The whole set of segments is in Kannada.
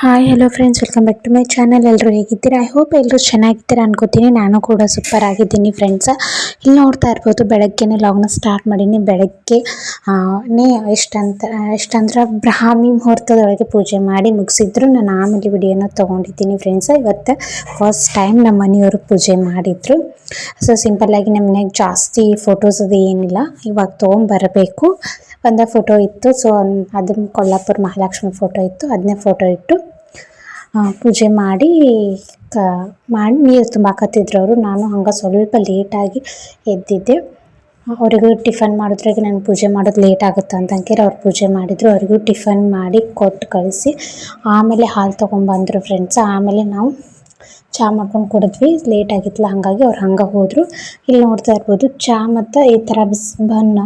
Hi hello friends welcome back to my channel ಎಲ್ಲರೂ ಹೇಗಿದ್ದೀರಾ? ಐ ಹೋಪ್ ಎಲ್ಲರೂ ಚೆನ್ನಾಗಿದ್ದೀರಾ ಅನ್ಕೋತೀನಿ. ನಾನು ಕೂಡ ಸೂಪರ್ ಆಗಿದ್ದೀನಿ ಫ್ರೆಂಡ್ಸ ಇಲ್ಲಿ ನೋಡ್ತಾ ಇರ್ಬೋದು, ಬೆಳಗ್ಗೆನೇ ಲಾಗ್ನ ಸ್ಟಾರ್ಟ್ ಮಾಡೀನಿ. ಬೆಳಗ್ಗೆ ನೇ ಎಷ್ಟಂತ ಎಷ್ಟಂದ್ರೆ ಬ್ರಾಹ್ಮಿ ಮುಹೂರ್ತದೊಳಗೆ ಪೂಜೆ ಮಾಡಿ ಮುಗಿಸಿದ್ರು. ನಾನು ಆಮೇಲೆ ವಿಡಿಯೋನ ತೊಗೊಂಡಿದ್ದೀನಿ ಫ್ರೆಂಡ್ಸ್ ಇವತ್ತು ಫಸ್ಟ್ ಟೈಮ್ ನಮ್ಮ ಮನೆಯವರು ಪೂಜೆ ಮಾಡಿದ್ರು. ಸೊ ಸಿಂಪಲ್ಲಾಗಿ ನಮ್ಮ ಮನೆಯಾಗ ಜಾಸ್ತಿ ಫೋಟೋಸ್ ಅದು ಏನಿಲ್ಲ. ಇವಾಗ ತೊಗೊಂಬರಬೇಕು ಒಂದೇ ಫೋಟೋ ಇತ್ತು. ಸೊ ಅದನ್ನ ಕೊಲ್ಲಾಪುರ ಮಹಾಲಕ್ಷ್ಮಿ ಫೋಟೋ ಇತ್ತು. ಅದನ್ನೇ ಫೋಟೋ ಇಟ್ಟು ಪೂಜೆ ಮಾಡಿ, ಕ, ಮಾಡಿ ನೀರು ತುಂಬಾಕತ್ತಿದ್ರು ಅವರು. ನಾನು ಹಂಗೆ ಸ್ವಲ್ಪ ಲೇಟಾಗಿ ಎದ್ದಿದ್ದೆ. ಅವರಿಗೂ ಟಿಫನ್ ಮಾಡಿದ್ರಾಗೆ ನಾನು ಪೂಜೆ ಮಾಡೋದು ಲೇಟ್ ಆಗುತ್ತೆ ಅಂತ ಅಂಕೇರಿ ಅವ್ರು ಪೂಜೆ ಮಾಡಿದರು. ಅವ್ರಿಗೂ ಟಿಫನ್ ಮಾಡಿ ಕೊಟ್ಟು ಕಳಿಸಿ, ಆಮೇಲೆ ಹಾಲು ತೊಗೊಂಬಂದರು ಫ್ರೆಂಡ್ಸ್ ಆಮೇಲೆ ನಾವು ಚಹಾ ಮಾಡ್ಕೊಂಡು ಕೊಡಿದ್ವಿ. ಲೇಟ್ ಆಗಿತ್ತಲ್ಲ, ಹಾಗಾಗಿ ಅವ್ರು ಹಂಗೆ ಹೋದರು. ಇಲ್ಲಿ ನೋಡ್ತಾ ಇರ್ಬೋದು ಚಹಾ ಮತ್ತು ಈ ಥರ ಬಿಸ್ ಬನ್ನ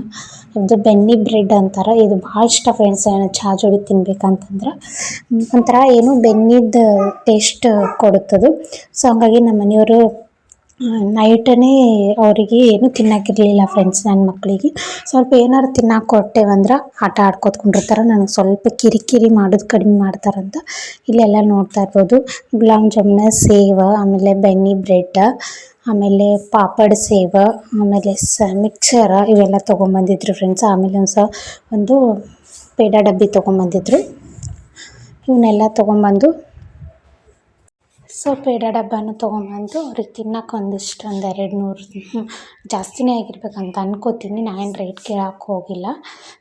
ಇದು ಬೆನ್ನಿ ಬ್ರೆಡ್ ಅಂತಾರೆ. ಇದು ಭಾಳ ಇಷ್ಟ ಫ್ರೆಂಡ್ಸ್ ಚಾ ಜೋಡಿ ತಿನ್ಬೇಕಂತಂದ್ರೆ. ಒಂಥರ ಏನು ಬೆನ್ನಿದ ಟೇಸ್ಟ್ ಕೊಡುತ್ತದು. ಸೊ ಹಂಗಾಗಿ ನಮ್ಮ ಮನೆಯವರು ನೈಟನೇ ಅವರಿಗೆ ಏನು ತಿನ್ನೋಕ್ಕಿರಲಿಲ್ಲ ಫ್ರೆಂಡ್ಸ್ ನನ್ನ ಮಕ್ಕಳಿಗೆ ಸ್ವಲ್ಪ ಏನಾರು ತಿನ್ನೋಕೆ ಕೊಟ್ಟೆವಂದ್ರೆ ಆಟ ಆಡ್ಕೊತ್ಕೊಂಡಿರ್ತಾರೆ. ನನಗೆ ಸ್ವಲ್ಪ ಕಿರಿಕಿರಿ ಮಾಡೋದು ಕಡಿಮೆ ಮಾಡ್ತಾರಂತ ಇಲ್ಲೆಲ್ಲ ನೋಡ್ತಾ ಇರ್ಬೋದು. ಗುಲಾಬ್ ಜಾಮೂನ ಸೇವ, ಆಮೇಲೆ ಬೆನ್ನಿ ಬ್ರೆಡ್, ಆಮೇಲೆ ಪಾಪಡ್ ಸೇವ, ಆಮೇಲೆ ಸ ಮಿಕ್ಸರ ಇವೆಲ್ಲ ತೊಗೊಂಬಂದಿದ್ರು ಫ್ರೆಂಡ್ಸ್ ಆಮೇಲೆ ಒಂದು ಸಹ ಒಂದು ಪೇಡ ಡಬ್ಬಿ ತೊಗೊಂಬಂದಿದ್ರು. ಇವನ್ನೆಲ್ಲ ತೊಗೊಂಬಂದು ಸೊ ಪೇಡ ಡಬ್ಬನೂ ತೊಗೊಂಬಂದು ಅವ್ರಿಗೆ ತಿನ್ನಕ್ಕೆ ಒಂದಿಷ್ಟು ಒಂದು ಎರಡು ನೂರು ಜಾಸ್ತಿನೇ ಆಗಿರ್ಬೇಕಂತ ಅನ್ಕೋತೀನಿ. ನಾನು ರೇಟ್ ಕೇಳಕ್ಕೆ ಹೋಗಿಲ್ಲ.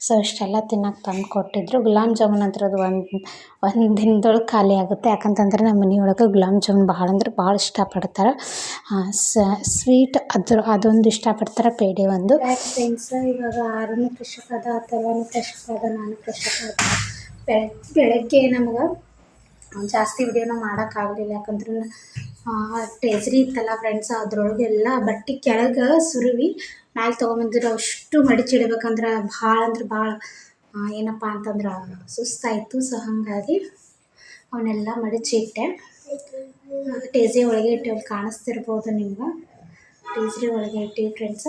ಸೊ ಇಷ್ಟೆಲ್ಲ ತಿನ್ನೋಕೆ ತಂದು ಕೊಟ್ಟಿದ್ರು ಗುಲಾಬ್ ಜಾಮೂನ್ ಅಂದ್ರೆ ಅದು ಒಂದು ಒಂದು ದಿನದೊಳಗೆ ಖಾಲಿ ಆಗುತ್ತೆ. ಯಾಕಂತಂದ್ರೆ ನಮ್ಮ ಮನೆಯೊಳಗೆ ಗುಲಾಬ್ ಜಾಮೂನ್ ಭಾಳ ಅಂದ್ರೆ ಭಾಳ ಇಷ್ಟಪಡ್ತಾರೆ. ಸ್ವೀಟ್ ಅದ್ರ, ಅದೊಂದು ಇಷ್ಟಪಡ್ತಾರೆ ಪೇಡೆ ಒಂದು. ಫ್ರೆಂಡ್ಸ್ ಇವಾಗ ಆರನೇ ಕೃಷಿಕದ ಅಥವಾ ಕೃಷಿಕದ ನಾನು ಕೃಷಿಕದ ಬೆಳಗ್ಗೆ ನಮ್ಗೆ ಜಾಸ್ತಿ ವಿಡಿಯೋನ ಮಾಡೋಕ್ಕಾಗಲಿಲ್ಲ ಯಾಕಂದ್ರೆ ಟೇಸರಿ ಇತ್ತಲ್ಲ ಫ್ರೆಂಡ್ಸ್ ಅದ್ರೊಳಗೆಲ್ಲ ಬಟ್ಟೆ ಕೆಳಗೆ ಸುರುವಿ, ಮ್ಯಾಲೆ ತೊಗೊಂಬಂದಿರೋ ಅಷ್ಟು ಮಡಿಚಿಡ್ಬೇಕಂದ್ರೆ ಭಾಳ ಅಂದ್ರೆ ಭಾಳ ಏನಪ್ಪ ಅಂತಂದ್ರೆ ಸುಸ್ತಾಯಿತು. ಸೊ ಹಾಗಾಗಿ ಅವನ್ನೆಲ್ಲ ಮಡಿಚಿ ಇಟ್ಟೆ. ಟೇಸರಿ ಒಳಗೆ ಇಟ್ಟು ಕಾಣಿಸ್ತಿರ್ಬೋದು ನಿಮ್ಗೆ. ಟೇಸರಿ ಒಳಗೆ ಇಟ್ಟಿವಿ ಫ್ರೆಂಡ್ಸ್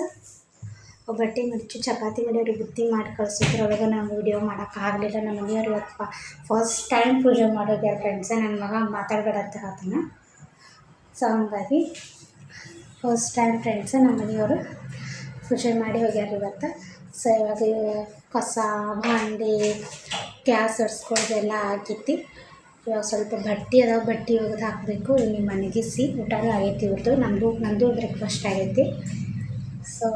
ಬಟ್ಟೆ ಮಡಚಿ ಚಪಾತಿ ಮಾಡಿಯವ್ರಿಗೆ ಬುತ್ತಿ ಮಾಡಿ ಕಳ್ಸಿದ್ರು. ಅವಾಗ ನಾವು ವಿಡಿಯೋ ಮಾಡೋಕ್ಕಾಗಲಿಲ್ಲ. ನಮ್ಮ ಮನೆಯವ್ರು ಇವತ್ತು ಫಸ್ಟ್ ಟೈಮ್ ಪೂಜೆ ಮಾಡೋದು ಯಾರು ಫ್ರೆಂಡ್ಸ ನನ್ನ ಮಗ ಮಾತಾಡ್ಬೇಡತ್ತ ಹೇಳ್ತಾನೆ. ಸೊ ಹಂಗಾಗಿ ಫಸ್ಟ್ ಟೈಮ್ ಫ್ರೆಂಡ್ಸ ನಮ್ಮ ಮನೆಯವರು ಪೂಜೆ ಮಾಡಿ ಹೋಗ್ಯಾರ ಇವತ್ತು. ಸೊ ಇವಾಗ ಕಸ, ಭಾಂಡೆ, ಗ್ಯಾಸ್ ಒರೆಸ್ಕೊಳ್ಳೋದೆಲ್ಲ ಹಾಕಿತ್ತು ಇವಾಗ ಸ್ವಲ್ಪ ಬಟ್ಟೆ ಅದಾವ, ಬಟ್ಟೆ ಒಗೆದು ಹಾಕಬೇಕು. ಇಲ್ಲಿ ಮನೆಗಿಸಿ ಊಟನೂ ಆಗೈತಿ ಇವ್ರದ್ದು ನಮ್ಮದು ನಂದು ಬ್ರೇಕ್ಫಾಸ್ಟ್ ಆಗೈತಿ. ಸೊ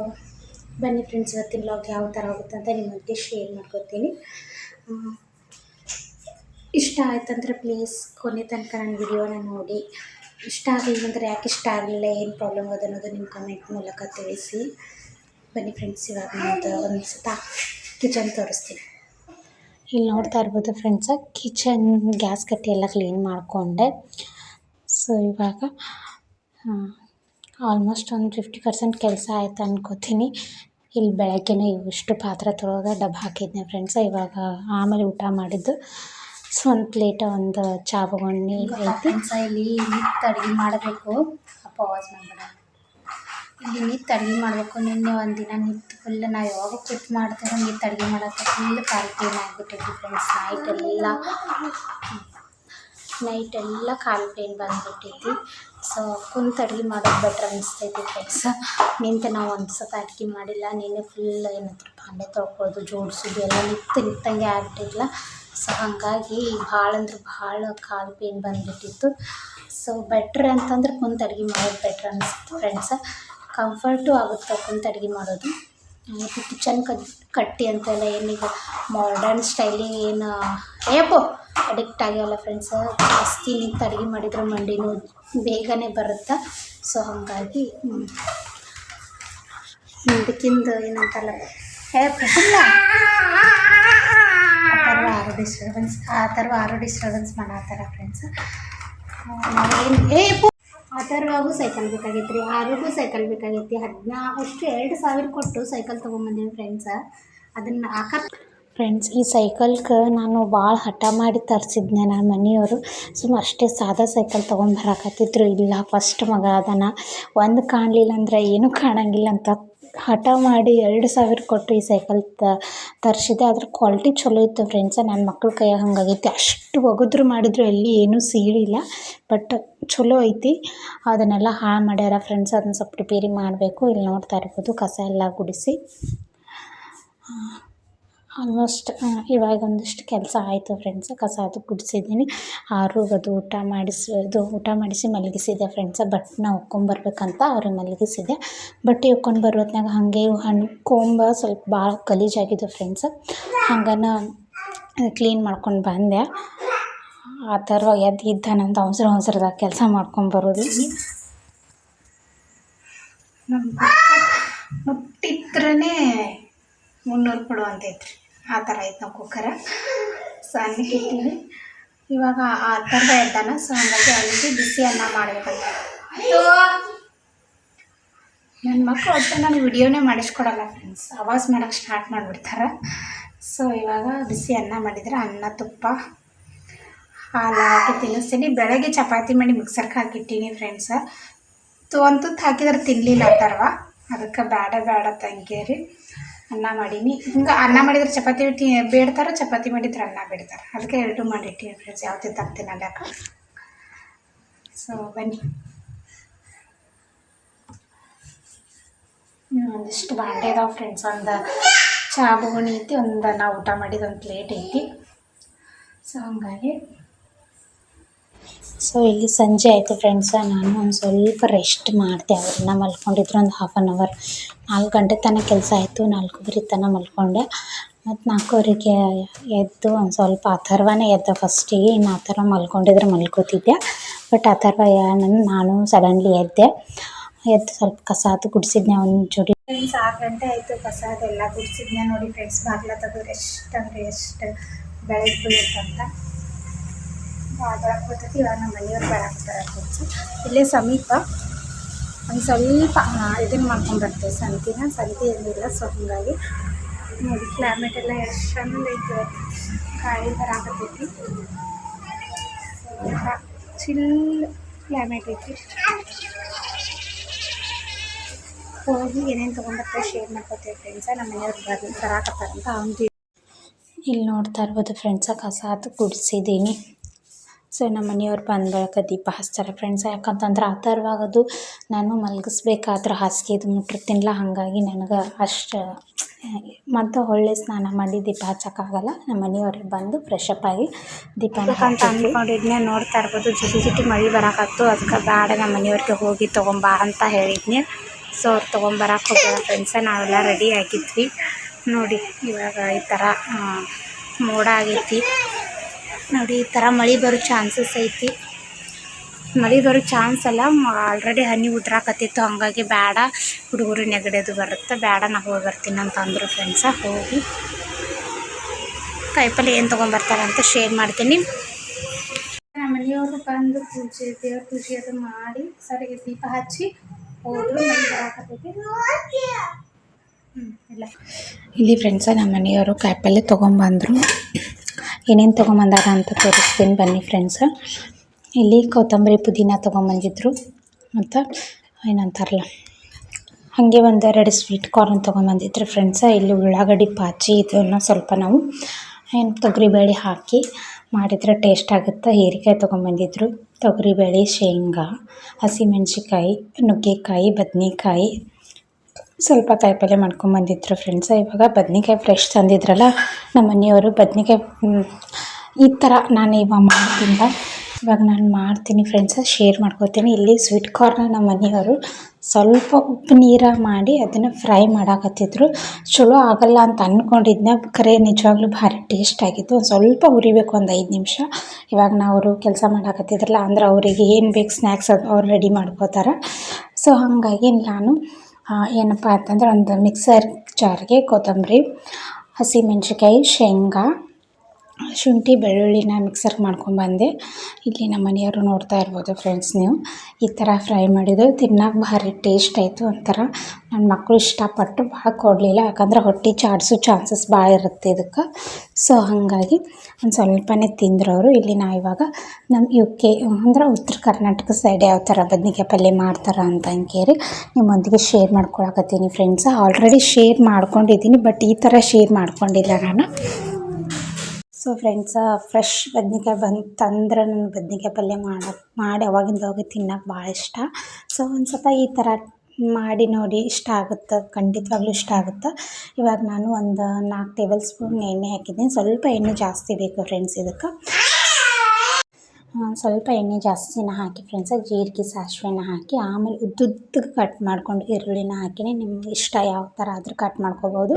ಬನ್ನಿ ಫ್ರೆಂಡ್ಸ್ ಇವತ್ತಿನ ಬ್ಲಾಗ್ ಯಾವ ಥರ ಆಗುತ್ತೆ ಅಂತ ನಿಮ್ಮೊಂದಿಗೆ ಶೇರ್ ಮಾಡ್ಕೊತೀನಿ. ಇಷ್ಟ ಆಯ್ತಂದ್ರೆ ಪ್ಲೀಸ್ ಕೊನೆ ತನಕ ನನ್ನ ವಿಡಿಯೋನ ನೋಡಿ. ಇಷ್ಟ ಆಗಲಿಲ್ಲ ಅಂದರೆ ಯಾಕೆ ಇಷ್ಟ ಆಗಲಿಲ್ಲ, ಏನು ಪ್ರಾಬ್ಲಮ್ ಅದು ಅನ್ನೋದು ನಿಮ್ಮ ಕಮೆಂಟ್ ಮೂಲಕ ತಿಳಿಸಿ. ಬನ್ನಿ ಫ್ರೆಂಡ್ಸ್ ಇವಾಗ ನಾನು ಒಂದು ಸತ ಕಿಚನ್ ತೋರಿಸ್ತೀನಿ. ಇಲ್ಲಿ ನೋಡ್ತಾ ಇರ್ಬೋದು ಫ್ರೆಂಡ್ಸ ಕಿಚನ್ ಗ್ಯಾಸ್ ಕಟ್ಟಿ ಎಲ್ಲ ಕ್ಲೀನ್ ಮಾಡಿಕೊಂಡೆ. ಸೊ ಇವಾಗ ಆಲ್ಮೋಸ್ಟ್ ಒಂದು ಫಿಫ್ಟಿ ಪರ್ಸೆಂಟ್ ಕೆಲಸ ಆಯ್ತು ಅಂದ್ಕೋತೀನಿ ಇಲ್ಲಿ ಬೆಳಗ್ಗೆನೇ ಇವಿಷ್ಟು ಪಾತ್ರೆ ತೊಳೆದ ಡಬ್ಬ ಹಾಕಿದ್ನೆ ಫ್ರೆಂಡ್ಸ ಇವಾಗ ಆಮೇಲೆ ಊಟ ಮಾಡಿದ್ದು. ಸೊ ಒಂದು ಪ್ಲೇಟ್ ಒಂದು ಚಾ ಬೊಗಣಿ ಐತಿ ಇಲ್ಲಿ ನಿಂತು ಅಡುಗೆ ಮಾಡಬೇಕು. ಪಾಸ್ ಮಾಡಬೇಡ. ಇಲ್ಲಿ ನಿತ್ತು ಅಡುಗೆ ಮಾಡಬೇಕು. ನಿನ್ನೆ ಒಂದು ದಿನ ನಿಂತು ಫುಲ್ ನಾವು ಯಾವಾಗ ಕುಕ್ ಮಾಡ್ತಾರೋ ನಿತ್ತು ಅಡುಗೆ ಮಾಡೋಕ್ಕೆ ಫುಲ್ ಕಾಲ್ ಕ್ಲೀನ್ ಆಗಿಬಿಟ್ಟಿದ್ವಿ ಫ್ರೆಂಡ್ಸ್ ನೈಟ್ ಎಲ್ಲ. ನೈಟ್ ಎಲ್ಲ ಕಾಲು ಪೇನ್ ಬಂದ್ಬಿಟ್ಟೈತಿ ಸೊ ಕುಂತು ಅಡುಗೆ ಮಾಡೋದು ಬೆಟ್ರ್ ಅನಿಸ್ತೈತಿ ಫ್ರೆಂಡ್ಸ್ ನಿಂತು ನಾವು ಒಂದು ಸತ ಅಡುಗೆ ಮಾಡಿಲ್ಲ. ನಿನ್ನೆ ಫುಲ್ ಏನಂತಾರೆ ಪಾಂಡೆ ತೊಳ್ಕೊಳ್ಳೋದು ಜೋಡಿಸೋದು, ಎಲ್ಲ ನಿಂತು ನಿಂತಂಗೆ ಆಗ್ಬಿಟ್ಟಿಲ್ಲ ಸೊ ಹಾಗಾಗಿ ಭಾಳ ಅಂದ್ರೆ ಭಾಳ ಕಾಲು ಪೇನ್ ಬಂದ್ಬಿಟ್ಟಿತ್ತು. ಸೊ ಬೆಟ್ರ್ ಅಂತಂದ್ರೆ ಕುಂತು ಅಡುಗೆ ಮಾಡೋದು ಬೆಟ್ರ್ ಅನಿಸ್ತು ಫ್ರೆಂಡ್ಸ್ ಕಂಫರ್ಟು ಆಗುತ್ತೆ ಕುಂತು ಅಡುಗೆ ಮಾಡೋದು? ಕಿಚನ್ ಕಟ್ ಕಟ್ಟಿ ಅಂತೆಲ್ಲ ಏನೀಗ ಮಾಡರ್ನ್ ಸ್ಟೈಲಿಗೆ ಏನು ಏಪೋ ಅಡಿಕ್ಟ್ ಆಗ್ಯಾವಲ್ಲ ಫ್ರೆಂಡ್ಸ್ ಜಾಸ್ತಿ ನಿಂತು ಅಡುಗೆ ಮಾಡಿದ್ರೆ ಮಂಡಿ ನೋವು ಬೇಗನೆ ಬರುತ್ತೆ? ಸೊ ಹಾಗಾಗಿ ಹಿಂದಕ್ಕಿಂದ ಏನಂತಲ್ಲ? ಏ, ಪ್ರಫುಲ್ಲ! ಆ ಥರ ಆರು ಡಿಸ್ಟರ್ಬೆನ್ಸ್ ಆ ಥರ ಆರು ಡಿಸ್ಟರ್ಬೆನ್ಸ್ ಮಾಡತ್ತಾರ ಫ್ರೆಂಡ್ಸ್ ನಾವೇನು ಏ ಅಥರ್ವಾಗೂ ಸೈಕಲ್ ಬೇಕಾಗಿತ್ತು ರೀ ಆರಿಗೂ ಸೈಕಲ್ ಬೇಕಾಗೈತಿ. ಹದಿನಾ ಅಷ್ಟು ಎರಡು ಸಾವಿರ ಕೊಟ್ಟು ಸೈಕಲ್ ತೊಗೊಂಬಂದೀವಿ ಫ್ರೆಂಡ್ಸ ಅದನ್ನು ಹಾಕ ಫ್ರೆಂಡ್ಸ್ ಈ ಸೈಕಲ್ಗೆ ನಾನು ಭಾಳ ಹಠ ಮಾಡಿ ತರಿಸಿದ್ನೆ ನನ್ನ ಮನೆಯವರು. ಸುಮ್ಮ ಅಷ್ಟೇ ಸಾದಾ ಸೈಕಲ್ ತೊಗೊಂಬರಕತ್ತಿದ್ರು ಇಲ್ಲ ಫಸ್ಟ್ ಮಗ ಅದನ್ನ ಒಂದು ಕಾಣಲಿಲ್ಲ ಅಂದ್ರೆ ಏನೂ ಕಾಣಂಗಿಲ್ಲ ಅಂತ ಹಠ ಮಾಡಿ ಎರಡು ಸಾವಿರ ಕೊಟ್ಟು ಈ ಸೈಕಲ್ ತ ತರಿಸಿದೆ ಅದ್ರ ಕ್ವಾಲಿಟಿ ಚಲೋ ಇತ್ತು ಫ್ರೆಂಡ್ಸ ನನ್ನ ಮಕ್ಳ ಕೈಯಾಗ ಹಂಗಾಗೈತಿ. ಅಷ್ಟು ಒಗದ್ರು ಮಾಡಿದ್ರು, ಎಲ್ಲಿ ಏನೂ ಸೀಳಿಲ್ಲ. ಬಟ್ ಚಲೋ ಐತಿ. ಅದನ್ನೆಲ್ಲ ಹಾಳು ಮಾಡ್ಯಾರ ಫ್ರೆಂಡ್ಸ್ ಅದನ್ನ ಸ್ವಲ್ಪ ರಿಪೇರಿ ಮಾಡಬೇಕು. ಇಲ್ಲಿ ನೋಡ್ತಾ ಇರ್ಬೋದು, ಕಸ ಎಲ್ಲ ಗುಡಿಸಿ. ಆಲ್ಮೋಸ್ಟ್ ಇವಾಗ ಒಂದಿಷ್ಟು ಕೆಲಸ ಆಯಿತು ಫ್ರೆಂಡ್ಸ್ ಕಸ ಅದು ಗುಡಿಸಿದ್ದೀನಿ ಆರುಗದು ಊಟ ಮಾಡಿಸೋದು, ಊಟ ಮಾಡಿಸಿ ಮಲಗಿಸಿದೆ ಫ್ರೆಂಡ್ಸ ಬಟ್ನ ಒಕ್ಕೊಂಬರ್ಬೇಕಂತ ಅವ್ರಿಗೆ ಮಲಗಿಸಿದೆ. ಬಟ್ಟೆ ಒಕ್ಕೊಂಡು ಬರೋತ್ನಾಗ ಹಾಗೆ ಹಣ್ಣು ಕೊಂಬ ಸ್ವಲ್ಪ ಭಾಳ ಗಲೀಜಾಗಿದ್ದು ಫ್ರೆಂಡ್ಸ್ ಹಂಗನ ಕ್ಲೀನ್ ಮಾಡ್ಕೊಂಡು ಬಂದೆ. ಆ ಥರ ಎದ್ದು ಇದ್ದಾನಂತ ಅವಸರ ಅವಸರದಾಗ ಕೆಲಸ ಮಾಡ್ಕೊಂಬರೋದು ಮುಟ್ಟಿದ್ರೇ ಮುನ್ನೂರು ಕೊಡು ಅಂತೈತ್ರಿ ಆ ಥರ ಐತೆ ನಾವು ಕುಕ್ಕರ. ಸೊ ಅನ್ನಕ್ಕೆ ಇಟ್ಟೀನಿ ಇವಾಗ ಆ ಥರದ ಇದ್ದಾನ ಸೊ ಹಂಗಾಗಿ ಅವನಿಗೆ ಬಿಸಿ ಅನ್ನ ಮಾಡಬೇಕಂತ. ನನ್ನ ಮಕ್ಕಳು ಒಟ್ಟು ನಾನು ವಿಡಿಯೋನೇ ಮಾಡಿಸ್ಕೊಡಲ್ಲ ಫ್ರೆಂಡ್ಸ್ ಆವಾಜ್ ಮಾಡೋಕ್ಕೆ ಸ್ಟಾರ್ಟ್ ಮಾಡಿಬಿಡ್ತಾರೆ. ಸೊ ಇವಾಗ ಬಿಸಿ ಅನ್ನ ಮಾಡಿದರೆ ಅನ್ನ, ತುಪ್ಪ, ಹಾಲು ಹಾಕಿ ತಿನ್ನಿಸ್ತೀನಿ. ಬೆಳಗ್ಗೆ ಚಪಾತಿ ಮಾಡಿ ಮಿಕ್ಸರ್ಗೆ ಹಾಕಿಟ್ಟೀನಿ ಫ್ರೆಂಡ್ಸ ತು ಅಂತೂ ಹಾಕಿದ್ರೆ ತಿನ್ನಲಿಲ್ಲ ಥರವ ಅದಕ್ಕೆ ಬೇಡ ಬೇಡ ತಂಗೇರಿ ಅನ್ನ ಮಾಡೀನಿ. ಹಿಂಗೆ ಅನ್ನ ಮಾಡಿದ್ರೆ ಚಪಾತಿ ಬಿಟ್ಟು ಬೇಡ್ತಾರೆ ಚಪಾತಿ ಮಾಡಿದ್ರೆ ಅನ್ನ ಬೇಡ್ತಾರೆ? ಅದಕ್ಕೆ ಎರಡು ಮಾಡಿಟ್ಟಿನಿ ಫ್ರೆಂಡ್ಸ್ ಯಾವ ತಿಂತಾಗ್ತೀನಿ ಅಲ್ಲಕ ಸೊ ಬನ್ನಿ. ಒಂದಿಷ್ಟು ಬಾಂಡೆ ಇದಾವೆ ಫ್ರೆಂಡ್ಸ್ ಒಂದು ಚಹಾ ಬೋಣಿ ಐತಿ, ಒಂದು ನಾವು ಊಟ ಮಾಡಿದ ಒಂದು ಪ್ಲೇಟ್ ಐತಿ. ಸೊ ಹಂಗಾಗಿ ಸೊ ಇಲ್ಲಿ ಸಂಜೆ ಆಯಿತು ಫ್ರೆಂಡ್ಸ ನಾನು ಒಂದು ಸ್ವಲ್ಪ ರೆಸ್ಟ್ ಮಾಡಿದೆ. ಅವ್ರನ್ನ ಮಲ್ಕೊಂಡಿದ್ರು ಒಂದು ಹಾಫ್ ಆನ್ ಅವರ್ ನಾಲ್ಕು ಗಂಟೆ ತನಕ ಕೆಲಸ ಆಯಿತು. ನಾಲ್ಕೂವರೆ ತನಕ ಮಲ್ಕೊಂಡೆ. ಮತ್ತು ನಾಲ್ಕೂವರೆಗೆ ಎದ್ದು ಒಂದು ಸ್ವಲ್ಪ ಅಥರ್ವನೇ ಎದ್ದ. ಫಸ್ಟಿಗೆ ಇನ್ನು ಆ ಥರ ಮಲ್ಕೊಂಡಿದ್ರೆ ಮಲ್ಕೋತಿದ್ದೆ. ಬಟ್ ಅಥರ್ವ ನನ್ನ ನಾನು ಸಡನ್ಲಿ ಎದ್ದೆ. ಎದ್ದು ಸ್ವಲ್ಪ ಕಸ ಅದು ಗುಡಿಸಿದ್ನೆ ಜೋಡಿ. ಫ್ರೆಂಡ್ಸ್ ಆರು ಗಂಟೆ ಆಯಿತು ಕಸ ಅದೆಲ್ಲ ಗುಡಿಸಿದ್ನೆ ನೋಡಿ ಫ್ರೆಂಡ್ಸ್ ಬಾಗ್ಲ ತೆಗೆದ್ರೆ ಎಷ್ಟು ಅಂದರೆ ಎಷ್ಟು ಬೆಳಗ್ಗೆ ಬೆಳಕು ಬರ್ತೈತಿ ಇವಾಗ ನಮ್ಮ ಮನೆಯವ್ರು ಬರಾಕತ್ತಾರೆ ಫ್ರೆಂಡ್ಸ್ ಇಲ್ಲೇ ಸಮೀಪ ಒಂದು ಸ್ವಲ್ಪ ಇದನ್ನು ಮಾಡ್ಕೊಂಡ್ಬರ್ತೇವೆ ಸಂತಿನ, ಸಂತಿ ಏನಿಲ್ಲ ಸೊ ಹಾಗಾಗಿ ನೋಡಿ ಕ್ಲೈಮೇಟ್ ಎಲ್ಲ ಎಷ್ಟು ಚಂದ ಐತಿ. ಗಾಳಿ ಬರಾಕತ್ತೈತಿ ಚಿಲ್ ಕ್ಲೈಮೇಟ್ ಐತಿ. ಹೋಗಿ ಏನೇನು ತೊಗೊಂಡ್ಬರ್ತಾರೆ ಶೇರ್ ಮಾಡ್ಕೋತೀವಿ ಫ್ರೆಂಡ್ಸ ನಮ್ಮ ಮನೆಯವ್ರು ಬರ್ ಬರಾಕತ್ತಾರಂತ ಅವ್ನು ಇಲ್ಲಿ ನೋಡ್ತಾ ಇರ್ಬೋದು ಫ್ರೆಂಡ್ಸ ಕಸ ಅದು ಗುಡಿಸಿದ್ದೀನಿ. ಸೊ ನಮ್ಮ ಮನೆಯವ್ರು ಬಂದ ಬಳಿಕ ದೀಪ ಹಚ್ತಾರೆ ಫ್ರೆಂಡ್ಸ್ ಯಾಕಂತಂದ್ರೆ ಆ ಥರವಾಗದು ನಾನು ಮಲಗಿಸ್ಬೇಕಾದ್ರೆ ಹಾಸಿಗೆದು ಮುಟ್ಟಿರ್ತೀನಿಲ್ಲ ಹಾಗಾಗಿ ನನಗೆ ಅಷ್ಟು ಮತ್ತು ಒಳ್ಳೆ ಸ್ನಾನ ಮಾಡಿ ದೀಪ ಹಚ್ಚೋಕ್ಕಾಗಲ್ಲ. ನಮ್ಮ ಮನೆಯವ್ರಿಗೆ ಬಂದು ಫ್ರೆಶ್ ಅಪ್ ಆಗಿ ದೀಪ ಅಂತ ಅಂದ್ಕೊಂಡಿದ್ನೆ ನೋಡ್ತಾ ಇರ್ಬೋದು ಜಿಟಿ ಜಿಟಿ ಮಳೆ ಬರಾಕತ್ತು. ಅದಕ್ಕೆ ಬೇಡ ನಮ್ಮ ಮನೆಯವ್ರಿಗೆ ಹೋಗಿ ತೊಗೊಂಬಾ ಅಂತ ಹೇಳಿದ್ನಿ. ಸೊ ಅವ್ರು ತೊಗೊಂಬರಕ್ಕೆ ಹೋಗೋಣ ಫ್ರೆಂಡ್ಸ ನಾವೆಲ್ಲ ರೆಡಿ ಆಗಿದ್ವಿ. ನೋಡಿ ಇವಾಗ ಈ ಥರ ಮೋಡ ಆಗೈತಿ. ನೋಡಿ, ಈ ಥರ ಮಳೆ ಬರೋ ಚಾನ್ಸಸ್ ಐತಿ. ಮಳೆ ಬರೋ ಚಾನ್ಸ್ ಅಲ್ಲ ಆಲ್ರೆಡಿ ಹನಿ ಉದ್ರಾಕತ್ತಿತ್ತು, ಹಾಗಾಗಿ ಬೇಡ ಹುಡುಗರು ನೆಗಡಿದು ಬರುತ್ತೆ, ಬೇಡ ನಾ ಹೋಗಿ ಬರ್ತೀನಿ ಅಂತ ಅಂದರು ಫ್ರೆಂಡ್ಸ ಹೋಗಿ. ಕಾಯಿಪಲ್ಲೆ ಏನು ತೊಗೊಂಬರ್ತಾರೆ ಅಂತ ಶೇರ್ ಮಾಡ್ತೀನಿ. ನಮ್ಮ ಮನೆಯವರು ಬಂದು ಪೂಜೆ, ದೇವ್ರ ಪೂಜೆ ಅದು ಮಾಡಿ, ಸರಿಗೆ ದೀಪ ಹಚ್ಚಿ ಹೋದ್ರು ಇಲ್ಲಿ. ಫ್ರೆಂಡ್ಸ ನಮ್ಮ ಮನೆಯವರು ಕಾಯಿಪಲ್ಲೆ ತೊಗೊಂಬಂದರು. ಏನೇನು ತೊಗೊಂಬಂದಾರ ಅಂತ ತೋರಿಸ್ತೀನಿ ಬನ್ನಿ ಫ್ರೆಂಡ್ಸ್ ಇಲ್ಲಿ ಕೊತ್ತಂಬರಿ ಪುದೀನ ತೊಗೊಂಬಂದಿದ್ರು ಮತ್ತು ಏನಂತಾರಲ್ಲ. ಹಾಗೆ ಒಂದೆರಡು ಸ್ವೀಟ್ ಕಾರ್ನ್ ತೊಗೊಂಬಂದಿದ್ರು ಫ್ರೆಂಡ್ಸ ಇಲ್ಲಿ ಉಳ್ಳಾಗಡ್ಡಿ ಪಾಚಿ ಇದನ್ನು ಸ್ವಲ್ಪ ನಾವು ಏನು ತೊಗರಿಬೇಳೆ ಹಾಕಿ ಮಾಡಿದರೆ ಟೇಸ್ಟ್ ಆಗುತ್ತೆ. ಹೀರೆಕಾಯಿ ತೊಗೊಂಬಂದಿದ್ರು. ತೊಗರಿಬೇಳೆ ಶೇಂಗಾ ಹಸಿಮೆಣ್ಸಿಕಾಯಿ ನುಗ್ಗೆಕಾಯಿ, ಬದನೇಕಾಯಿ ಸ್ವಲ್ಪ ಕಾಯಿಪಲ್ಯ ಮಾಡ್ಕೊಂಬಂದಿದ್ರು ಫ್ರೆಂಡ್ಸ್ ಇವಾಗ ಬದ್ನೆಕಾಯಿ ಫ್ರೆಶ್ ತಂದಿದ್ರಲ್ಲ ನಮ್ಮ ಮನೆಯವರು ಬದ್ನೆಕಾಯಿ ಈ ಥರ ನಾನು ಇವಾಗ ಮಾಡ್ತಿಲ್ಲ ಇವಾಗ ನಾನು ಮಾಡ್ತೀನಿ ಫ್ರೆಂಡ್ಸ ಶೇರ್ ಮಾಡ್ಕೋತೀನಿ. ಇಲ್ಲಿ ಸ್ವೀಟ್ ಕಾರ್ನ ನಮ್ಮ ಮನೆಯವರು ಸ್ವಲ್ಪ ಉಪ್ಪು ನೀರ ಮಾಡಿ ಅದನ್ನು ಫ್ರೈ ಮಾಡಾಕತ್ತಿದ್ರು. ಚಲೋ ಆಗಲ್ಲ ಅಂತ ಅಂದ್ಕೊಂಡಿದ್ನ ಕರೆ ನಿಜವಾಗ್ಲೂ ಭಾರಿ ಟೇಸ್ಟ್ ಆಗಿತ್ತು. ಒಂದು ಸ್ವಲ್ಪ ಉರಿಬೇಕು ಒಂದು ಐದು ನಿಮಿಷ. ಇವಾಗ ನಾವು ಅವರು ಕೆಲಸ ಮಾಡಾಕತ್ತಿದ್ರಲ್ಲ, ಅಂದ್ರೆ ಅವರಿಗೆ ಏನು ಬೇಕು ಸ್ನ್ಯಾಕ್ಸ್ ಅದು ಅವ್ರು ರೆಡಿ ಮಾಡ್ಕೋತಾರೆ. ಸೊ ಹಾಗಾಗಿ ನಾನು ಏನಪ್ಪ ಅಂತಂದ್ರೆ ಒಂದು ಮಿಕ್ಸರ್ ಜಾರ್ಗೆ ಕೊತ್ತಂಬರಿ ಹಸಿಮೆಣ್ಸಿಕಾಯಿ ಶೇಂಗಾ ಶುಂಠಿ, ಬೆಳ್ಳುಳ್ಳಿನ ಮಿಕ್ಸರ್ಗೆ ಮಾಡ್ಕೊಂಡ್ಬಂದೆ ಇಲ್ಲಿ ನಮ್ಮ ಮನೆಯವರು ನೋಡ್ತಾ ಇರ್ಬೋದು ಫ್ರೆಂಡ್ಸ್ ನೀವು. ಈ ಥರ ಫ್ರೈ ಮಾಡಿದ್ದು. ತಿನ್ನೋಕೆ ಭಾರಿ ಟೇಸ್ಟ್ ಆಯಿತು ಒಂಥರ. ನನ್ನ ಮಕ್ಕಳು ಇಷ್ಟಪಟ್ಟು ಭಾಳ ಕೊಡಲಿಲ್ಲ. ಯಾಕಂದ್ರೆ ಹೊಟ್ಟೆ ಚಾಡ್ಸೋ ಚಾನ್ಸಸ್ ಭಾಳ ಇರುತ್ತೆ ಇದಕ್ಕೆ. ಸೊ ಹಾಗಾಗಿ ಒಂದು ಸ್ವಲ್ಪನೇ ತಿಂದರು ಅವರು ಇಲ್ಲಿ ನಾ ಇವಾಗ ನಮ್ಮ ಯು ಕೆ ಅಂದ್ರೆ ಉತ್ತರ ಕರ್ನಾಟಕ ಸೈಡ್ ಯಾವ ಥರ ಬದ್ನಿಕಾಯಿ ಪಲ್ಯ ಮಾಡ್ತಾರೆ ಅಂತ ಅಂಕೇರಿ ನಿಮ್ಮೊಂದಿಗೆ ಶೇರ್ ಮಾಡ್ಕೊಳಕತ್ತೀನಿ ಫ್ರೆಂಡ್ಸ್ ಆಲ್ರೆಡಿ ಶೇರ್ ಮಾಡ್ಕೊಂಡಿದ್ದೀನಿ ಬಟ್ ಈ ಥರ ಶೇರ್ ಮಾಡ್ಕೊಂಡಿಲ್ಲ ನಾನು. ಸೊ ಫ್ರೆಂಡ್ಸ ಫ್ರೆಶ್ ಬದ್ನಿಕಾಯಿ ತಂದ್ರೆ ನನಗೆ ಬದ್ನಿಕಾಯಿ ಪಲ್ಯ ಮಾಡೋಕೆ ಮಾಡಿ ಅವಾಗಿಂದ ಅವಾಗ ತಿನ್ನೋಕೆ ಭಾಳ ಇಷ್ಟ. ಸೊ ಒಂದು ಸ್ವಲ್ಪ ಈ ಥರ ಮಾಡಿ ನೋಡಿ ಇಷ್ಟ ಆಗುತ್ತೆ, ಖಂಡಿತವಾಗ್ಲೂ ಇಷ್ಟ ಆಗುತ್ತೆ. ಇವಾಗ ನಾನು ಒಂದು ನಾಲ್ಕು ಟೇಬಲ್ ಸ್ಪೂನ್ ಎಣ್ಣೆ ಹಾಕಿದ್ದೀನಿ. ಸ್ವಲ್ಪ ಎಣ್ಣೆ ಜಾಸ್ತಿ ಬೇಕು ಫ್ರೆಂಡ್ಸ್ ಇದಕ್ಕೆ. ಸ್ವಲ್ಪ ಎಣ್ಣೆ ಜಾಸ್ತಿನ ಹಾಕಿ ಫ್ರೆಂಡ್ಸ್ ಜೀರಿಗೆ ಸಾಸಿವೆನ ಹಾಕಿ, ಆಮೇಲೆ ಉದ್ದುದ್ದಕ್ಕೆ ಕಟ್ ಮಾಡ್ಕೊಂಡು ಈರುಳ್ಳಿನ ಹಾಕಿನಿ. ನಿಮ್ಗೆ ಇಷ್ಟ ಯಾವ ಥರ ಆದರೂ ಕಟ್ ಮಾಡ್ಕೋಬೋದು.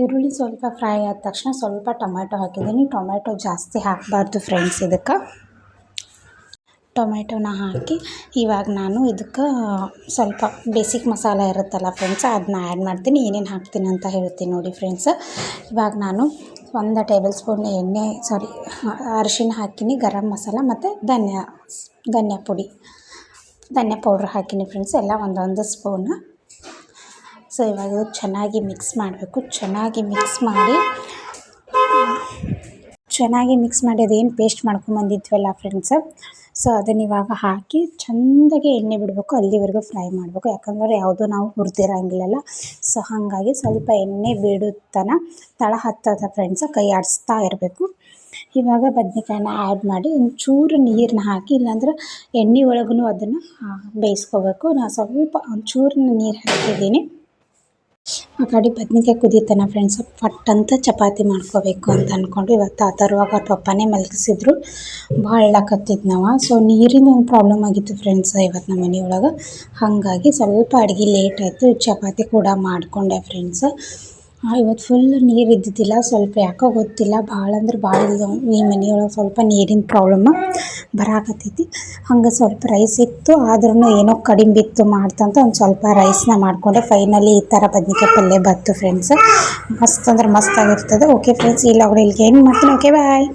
ಈರುಳ್ಳಿ ಸ್ವಲ್ಪ ಫ್ರೈ ಆದ ತಕ್ಷಣ ಸ್ವಲ್ಪ ಟೊಮೆಟೊ ಹಾಕಿದ್ದೀನಿ. ಟೊಮೆಟೊ ಜಾಸ್ತಿ ಹಾಕಬಾರ್ದು ಫ್ರೆಂಡ್ಸ್ ಇದಕ್ಕೆ. ಟೊಮೆಟೊನ ಹಾಕಿ ಇವಾಗ ನಾನು ಇದಕ್ಕೆ ಸ್ವಲ್ಪ ಬೇಸಿಕ್ ಮಸಾಲ ಇರುತ್ತಲ್ಲ ಫ್ರೆಂಡ್ಸ್ ಅದನ್ನ ಆ್ಯಡ್ ಮಾಡ್ತೀನಿ. ಏನೇನು ಹಾಕ್ತೀನಿ ಅಂತ ಹೇಳ್ತೀನಿ ನೋಡಿ ಫ್ರೆಂಡ್ಸ್ ಇವಾಗ ನಾನು ಒಂದು ಟೇಬಲ್ ಸ್ಪೂನ್ ಎಣ್ಣೆ ಸಾರಿ ಅರಿಶಿಣ ಹಾಕೀನಿ, ಗರಂ ಮಸಾಲ ಮತ್ತು ಧನ್ಯ ಧನ್ಯ ಪುಡಿ. ಧನಿಯಾ ಪೌಡ್ರ್ ಹಾಕೀನಿ ಫ್ರೆಂಡ್ಸ್ ಎಲ್ಲ ಒಂದೊಂದು ಸ್ಪೂನ್ ಸೊ ಇವಾಗ ಚೆನ್ನಾಗಿ ಮಿಕ್ಸ್ ಮಾಡಬೇಕು. ಚೆನ್ನಾಗಿ ಮಿಕ್ಸ್ ಮಾಡಿ, ಚೆನ್ನಾಗಿ ಮಿಕ್ಸ್ ಮಾಡಿ, ಅದೇನು ಪೇಸ್ಟ್ ಮಾಡ್ಕೊಂಬಂದಿದ್ವಲ್ಲ ಫ್ರೆಂಡ್ಸ್ ಸೊ ಅದನ್ನ ಇವಾಗ ಹಾಕಿ ಚೆಂದಾಗಿ ಎಣ್ಣೆ ಬಿಡಬೇಕು, ಅಲ್ಲಿವರೆಗೂ ಫ್ರೈ ಮಾಡಬೇಕು. ಯಾಕಂದರೆ ಯಾವುದೂ ನಾವು ಹುರಿದಿರಂಗಿಲ್ಲಲ್ಲ. ಸೊ ಹಾಗಾಗಿ ಸ್ವಲ್ಪ ಎಣ್ಣೆ ಬಿಡುತ್ತನ ತಳ ಹತ್ತದ ಫ್ರೆಂಡ್ಸ್ ಕೈ ಆಡಿಸ್ತಾ ಇರಬೇಕು. ಇವಾಗ ಬದ್ನೆಕಾಯನ್ನ ಆ್ಯಡ್ ಮಾಡಿ ಒಂಚೂರು ನೀರನ್ನ ಹಾಕಿ, ಇಲ್ಲಾಂದ್ರೆ ಎಣ್ಣೆ ಒಳಗೂ ಅದನ್ನು ಬೇಯಿಸ್ಕೋಬೇಕು. ನಾನು ಸ್ವಲ್ಪ ಒಂಚೂರು ನೀರು ಹಾಕಿದ್ದೀನಿ. ಆ ಕಡೆ ಬದ್ನಿಕಾಯಿ ಕುದೀತನ ಫ್ರೆಂಡ್ಸ್ ಫಟ್ ಅಂತ ಚಪಾತಿ ಮಾಡ್ಕೋಬೇಕು ಅಂತ ಅಂದ್ಕೊಂಡು ಇವತ್ತು ಆ ಪಪ್ಪನೇ ಮಲಗಿಸಿದ್ರು. ಭಾಳ ಅಳ್ಳಕತ್ತಿದ್ದು ನಾವು. ಸೊ ನೀರಿನ ಒಂದು ಪ್ರಾಬ್ಲಮ್ ಆಗಿತ್ತು ಫ್ರೆಂಡ್ಸ್ ಇವತ್ತು ನಮ್ಮ ಮನೆಯೊಳಗೆ ಹಾಗಾಗಿ ಸ್ವಲ್ಪ ಅಡುಗೆ ಲೇಟ್ ಆಯಿತು. ಚಪಾತಿ ಕೂಡ ಮಾಡಿಕೊಂಡೆ ಫ್ರೆಂಡ್ಸ್ ಇವತ್ತು ಫುಲ್ ನೀರು ಇದ್ದಿದ್ದಿಲ್ಲ, ಸ್ವಲ್ಪ ಯಾಕೋ ಗೊತ್ತಿಲ್ಲ ಭಾಳ ಅಂದ್ರೆ ಭಾಳ ಈ ಮನೆಯೊಳಗೆ ಸ್ವಲ್ಪ ನೀರಿನ ಪ್ರಾಬ್ಲಮ್ ಬರಾಕತ್ತೈತಿ. ಹಂಗೆ ಸ್ವಲ್ಪ ರೈಸ್ ಇತ್ತು ಆದ್ರೂ ಏನೋ ಕಡಿಮೆ ಬಿತ್ತು ಮಾಡ್ತಂತ ಒಂದು ಸ್ವಲ್ಪ ರೈಸ್ನ ಮಾಡಿಕೊಂಡೆ. ಫೈನಲಿ ಈ ಥರ ಬದ್ನಿಕಾಯಿ ಪಲ್ಯ ಬಂತು ಫ್ರೆಂಡ್ಸ್ ಮಸ್ತ್ ಅಂದ್ರೆ ಮಸ್ತ್ ಆಗಿರ್ತದೆ. ಓಕೆ ಫ್ರೆಂಡ್ಸ್ ಇಲ್ಲ ಅವ್ರು ಇಲ್ಲಿಗೆ ಏನು ಮಾಡ್ತೀನಿ? Okay bye